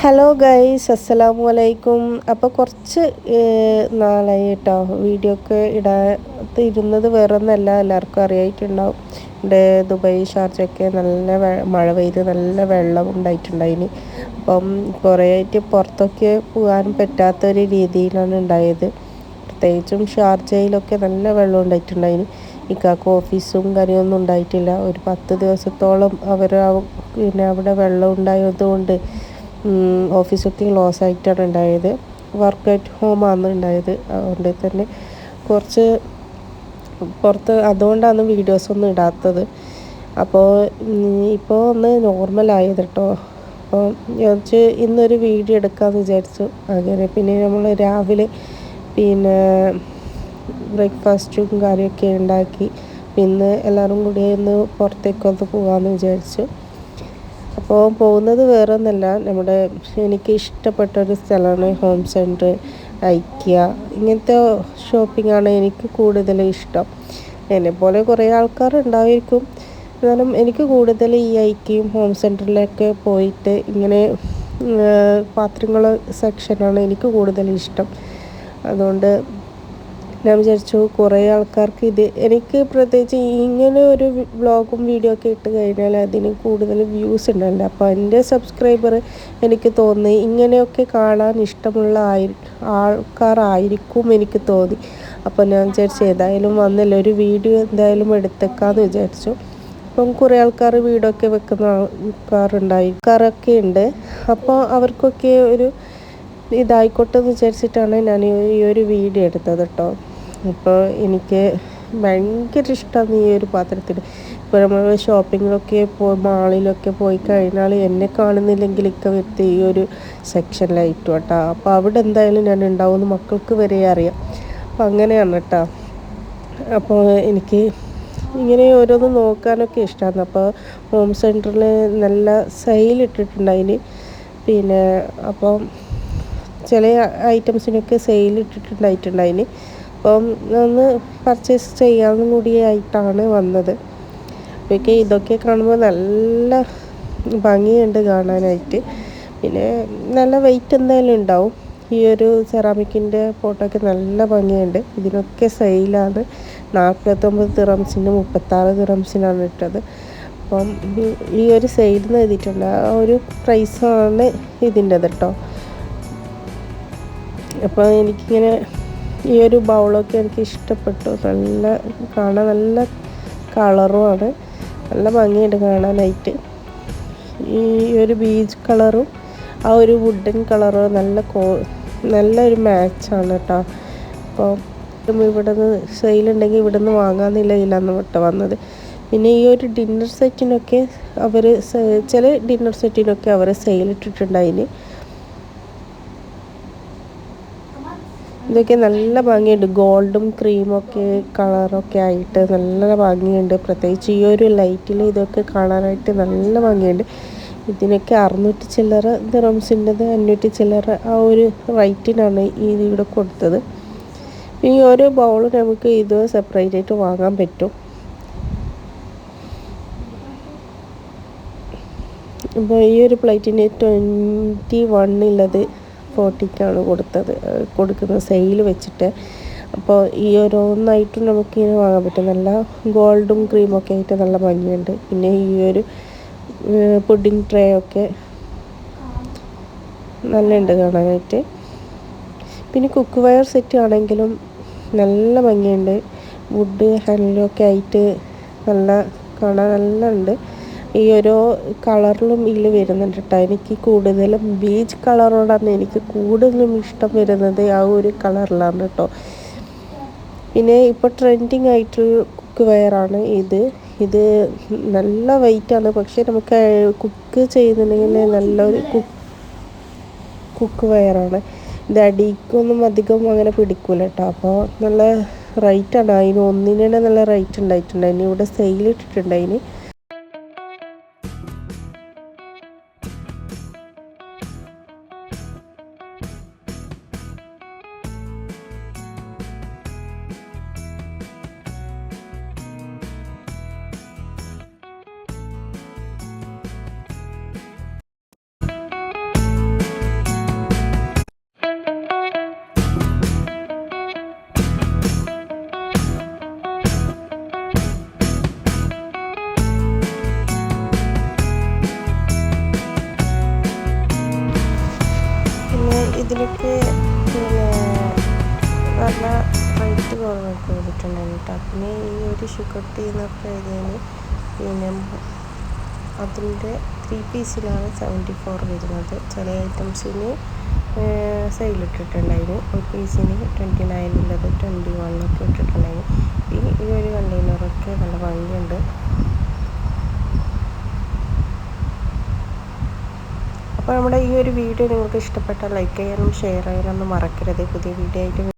Hello guys അസ്സലാമു അലൈക്കും അപ്പോൾ കുറച്ച് നാളായി കേട്ടോ വീഡിയോ ഒക്കെ ഇടാത്ത ഇരുന്നത് വേറൊന്നല്ല. എല്ലാവർക്കും അറിയായിട്ടുണ്ടാവും. ഇവിടെ ദുബായ് ഷാർജൊക്കെ നല്ല മഴ പെയ്ത് നല്ല വെള്ളം ഉണ്ടായിട്ടുണ്ടായിന്. അപ്പം കുറേ ആയിട്ട് പുറത്തൊക്കെ പോകാൻ പറ്റാത്തൊരു രീതിയിലാണ് ഉണ്ടായത്. പ്രത്യേകിച്ചും ഷാർജയിലൊക്കെ നല്ല വെള്ളം ഉണ്ടായിട്ടുണ്ടായിന്. ഇക്കാക്ക് ഓഫീസും കാര്യമൊന്നും ഉണ്ടായിട്ടില്ല. ഒരു പത്ത് ദിവസത്തോളം അവർ പിന്നെ അവിടെ വെള്ളം ഉണ്ടായതുകൊണ്ട് ഓഫീസൊക്കെ ക്ലോസ് ആയിട്ടാണ് ഉണ്ടായത്. വർക്ക് അറ്റ് ഹോമാണ് ഉണ്ടായത്. അതുകൊണ്ട് തന്നെ കുറച്ച് പുറത്ത് അതുകൊണ്ടാണ് വീഡിയോസൊന്നും ഇടാത്തത്. അപ്പോൾ ഇപ്പോൾ ഒന്ന് നോർമൽ നോർമലായത് കേട്ടോ അപ്പോൾ ഞാൻ ഇന്നൊരു വീഡിയോ എടുക്കാമെന്ന് വിചാരിച്ചു. അങ്ങനെ പിന്നെ നമ്മൾ രാവിലെ പിന്നെ ബ്രേക്ക്ഫാസ്റ്റും കാര്യമൊക്കെ ഉണ്ടാക്കി. പിന്നെ എല്ലാവരും കൂടി ഒന്ന് പുറത്തേക്കൊന്ന് പോകാമെന്ന് വിചാരിച്ചു. അപ്പോൾ പോകുന്നത് വേറെ ഒന്നല്ല നമ്മുടെ എനിക്ക് ഇഷ്ടപ്പെട്ട ഒരു സ്ഥലമാണ് ഹോം സെന്റർ ഐക്യ ഇങ്ങനത്തെ ഷോപ്പിംഗ് ആണ് എനിക്ക് കൂടുതൽ ഇഷ്ടം. എന്നെപ്പോലെ കുറേ ആൾക്കാർ ഉണ്ടായിരിക്കും. എന്നാലും എനിക്ക് കൂടുതൽ ഈ ഐക്യയും ഹോം സെന്ററിലൊക്കെ പോയിട്ട് ഇങ്ങനെ പാത്രങ്ങൾ സെക്ഷനാണ് എനിക്ക് കൂടുതൽ ഇഷ്ടം. അതുകൊണ്ട് ഞാൻ വിചാരിച്ചു കുറേ ആൾക്കാർക്ക് ഇത് എനിക്ക് പ്രത്യേകിച്ച് ഇങ്ങനെ ഒരു വ്ളോഗും വീഡിയോ ഒക്കെ ഇട്ട് കഴിഞ്ഞാൽ അതിന് കൂടുതൽ വ്യൂസ് ഉണ്ടല്ലോ. അപ്പോൾ എന്റെ സബ്സ്ക്രൈബർ എനിക്ക് തോന്നി ഇങ്ങനെയൊക്കെ കാണാൻ ഇഷ്ടമുള്ള ആയി ആൾക്കാരായിരിക്കും എനിക്ക് തോന്നി. അപ്പോൾ ഞാൻ വിചാരിച്ചു ഏതായാലും വന്നില്ല ഒരു വീഡിയോ എന്തായാലും എടുത്തേക്കാന്ന് വിചാരിച്ചു. അപ്പം കുറേ ആൾക്കാർ വീടൊക്കെ വെക്കുന്ന ആൾക്കാരുണ്ടായി ആൾക്കാരൊക്കെ ഉണ്ട്. അപ്പോൾ അവർക്കൊക്കെ ഒരു ഇതായിക്കോട്ടെ എന്ന് വിചാരിച്ചിട്ടാണ് ഞാൻ ഈ ഒരു വീഡിയോ എടുത്തത് കേട്ടോ അപ്പോൾ എനിക്ക് ഭയങ്കര ഇഷ്ടമാണ് ഈ ഒരു പാത്രത്തിൽ. ഇപ്പോൾ നമ്മൾ ഷോപ്പിങ്ങിലൊക്കെ പോയി മാളിലൊക്കെ പോയി കഴിഞ്ഞാൽ എന്നെ കാണുന്നില്ലെങ്കിൽ ഇക്ക വ്യക്തി ഈ ഒരു സെക്ഷനിലായിട്ടു കേട്ടോ. അപ്പോൾ അവിടെ എന്തായാലും ഞാൻ ഉണ്ടാവുമെന്ന് മക്കൾക്ക് വരെ അറിയാം. അപ്പം അങ്ങനെയാണ് കേട്ടോ. അപ്പോൾ എനിക്ക് ഇങ്ങനെ ഓരോന്ന് നോക്കാനൊക്കെ ഇഷ്ടമാണ്. അപ്പോൾ ഹോം സെന്ററിൽ നല്ല സെയിൽ ഇട്ടിട്ടുണ്ടായിന് പിന്നെ അപ്പം ചില ഐറ്റംസിനൊക്കെ സെയിൽ ഇട്ടിട്ടുണ്ടായിട്ടുണ്ടായിന് അപ്പം ഒന്ന് പർച്ചേസ് ചെയ്യാമെന്ന് കൂടിയായിട്ടാണ് വന്നത്. അപ്പോഴേക്ക് ഇതൊക്കെ കാണുമ്പോൾ നല്ല ഭംഗിയുണ്ട് കാണാനായിട്ട്. പിന്നെ നല്ല വെയിറ്റ് എന്തായാലും ഉണ്ടാവും. ഈ ഒരു സെറാമിക്കിന്റെ ഫോട്ടോയ്ക്ക് നല്ല ഭംഗിയുണ്ട്. ഇതിനൊക്കെ സെയിലാണ് നാൽപ്പത്തൊമ്പത് തിറംസിന് മുപ്പത്താറ് തിറംസിനാണ് ഇട്ടത്. അപ്പം ഈ ഒരു സെയിൽ നിന്ന് എഴുതിയിട്ടുണ്ട്. ആ ഒരു പ്രൈസാണ് ഇതിന്റെത് കേട്ടോ അപ്പോൾ എനിക്കിങ്ങനെ ഈ ഒരു ബൗളൊക്കെ എനിക്ക് ഇഷ്ടപ്പെട്ടു. നല്ല കാണാൻ നല്ല കളറുമാണ് നല്ല ഭംഗിയുണ്ട് കാണാനായിട്ട്. ഈ ഒരു ബീച്ച് കളറും ആ ഒരു വുഡൻ കളറും നല്ല കോ നല്ലൊരു മാച്ചാണ് കേട്ടോ അപ്പോൾ ഇവിടെ നിന്ന് സെയിലുണ്ടെങ്കിൽ ഇവിടെ നിന്ന് വാങ്ങാമെന്നില്ല ഇല്ലാന്ന് വിട്ട് വന്നത്. പിന്നെ ഈ ഒരു ഡിന്നർ സെറ്റിനൊക്കെ അവർ ചില ഡിന്നർ സെറ്റിനൊക്കെ അവർ സെയിലിട്ടിട്ടുണ്ടായിന് ഇതൊക്കെ നല്ല ഭംഗിയുണ്ട്. ഗോൾഡും ക്രീമൊക്കെ കളറൊക്കെ ആയിട്ട് നല്ല ഭംഗിയുണ്ട്. പ്രത്യേകിച്ച് ഈ ഒരു ലൈറ്റിൽ ഇതൊക്കെ കളറായിട്ട് നല്ല ഭംഗിയുണ്ട്. ഇതിനൊക്കെ അറുന്നൂറ്റി ചില്ലറ ദിറംസിന്റെത് അഞ്ഞൂറ്റി ചില്ലറ ആ ഒരു റേറ്റിനാണ് ഈ ഇവിടെ കൊടുത്തത്. ഈ ഓരോ ബൗൾ നമുക്ക് ഇത് സെപ്പറേറ്റ് ആയിട്ട് വാങ്ങാൻ പറ്റും. അപ്പോൾ ഈ ഒരു പ്ലേറ്റിന് ട്വന്റി വണ്ണുള്ളത് ഫോർട്ടിക്കാണ് കൊടുത്തത്. കൊടുക്കുന്നത് സെയിൽ വെച്ചിട്ട്. അപ്പോൾ ഈ ഓരോന്നായിട്ടും നമുക്കിങ്ങനെ വാങ്ങാൻ പറ്റും. നല്ല ഗോൾഡും ക്രീമൊക്കെ ആയിട്ട് നല്ല ഭംഗിയുണ്ട്. പിന്നെ ഈ ഒരു പുഡിങ് ട്രേ ഒക്കെ നല്ലുണ്ട് കാണാനായിട്ട്. പിന്നെ കുക്ക് വയർ സെറ്റ് ആണെങ്കിലും നല്ല ഭംഗിയുണ്ട്. വുഡ് ഹാൻഡിലൊക്കെ ആയിട്ട് നല്ല കാണാൻ നല്ല ഉണ്ട്. ഈ ഒരു കളറിലും ഇതിൽ വരുന്നുണ്ട് കേട്ടോ. എനിക്ക് കൂടുതലും ബീച്ച് കളറോടാണ് എനിക്ക് കൂടുതലും ഇഷ്ടം വരുന്നത് ആ ഒരു കളറിലാണ് കേട്ടോ. പിന്നെ ഇപ്പോൾ ട്രെൻഡിങ് ആയിട്ടുള്ള കുക്ക് വെയറാണ് ഇത്. ഇത് നല്ല വെയിറ്റാണ് പക്ഷേ നമുക്ക് കുക്ക് ചെയ്യുന്നുണ്ടെങ്കിൽ നല്ലൊരു കുക്ക് കുക്ക് വെയറാണ് ഇത് അടിക്കൊന്നും അധികം അങ്ങനെ പിടിക്കൂല കേട്ടോ. അപ്പോൾ നല്ല റേറ്റാണ് അതിന് ഒന്നിന് തന്നെ നല്ല റേറ്റ് ഉണ്ടായിട്ടുണ്ട്. അതിന് ഇവിടെ സെയിൽ ഇതിലൊക്കെ പിന്നെ നല്ല റേറ്റ് കുറവൊക്കെ വന്നിട്ടുണ്ടായിരുന്നു കേട്ടോ. പിന്നെ ഈ ഒരു ഷുഗർ ടീ എന്നൊക്കെ എഴുതിയാൽ പിന്നെ അതിന്റെ ത്രീ പീസിലാണ് സെവന്റി ഫോർ വരുന്നത്. ചില ഐറ്റംസിന് സെയിൽ ഇട്ടിട്ടുണ്ടായിരുന്നു. ഒരു പീസിന് ട്വന്റി നയനുള്ളത് ട്വന്റി വണ്ണൊക്കെ ഇട്ടിട്ടുണ്ടായിരുന്നു. ഈ ഈ ഒരു കണ്ടെയ്നറൊക്കെ നല്ല ഭംഗിയാണ് അപ്പോൾ നമ്മുടെ ഈ ഒരു വീഡിയോ നിങ്ങൾക്ക് ഇഷ്ടപ്പെട്ടാൽ ലൈക്ക് ചെയ്യാനും ഷെയർ ചെയ്യാനൊന്നും മറക്കരുത്. പുതിയ വീഡിയോ ആയിട്ട്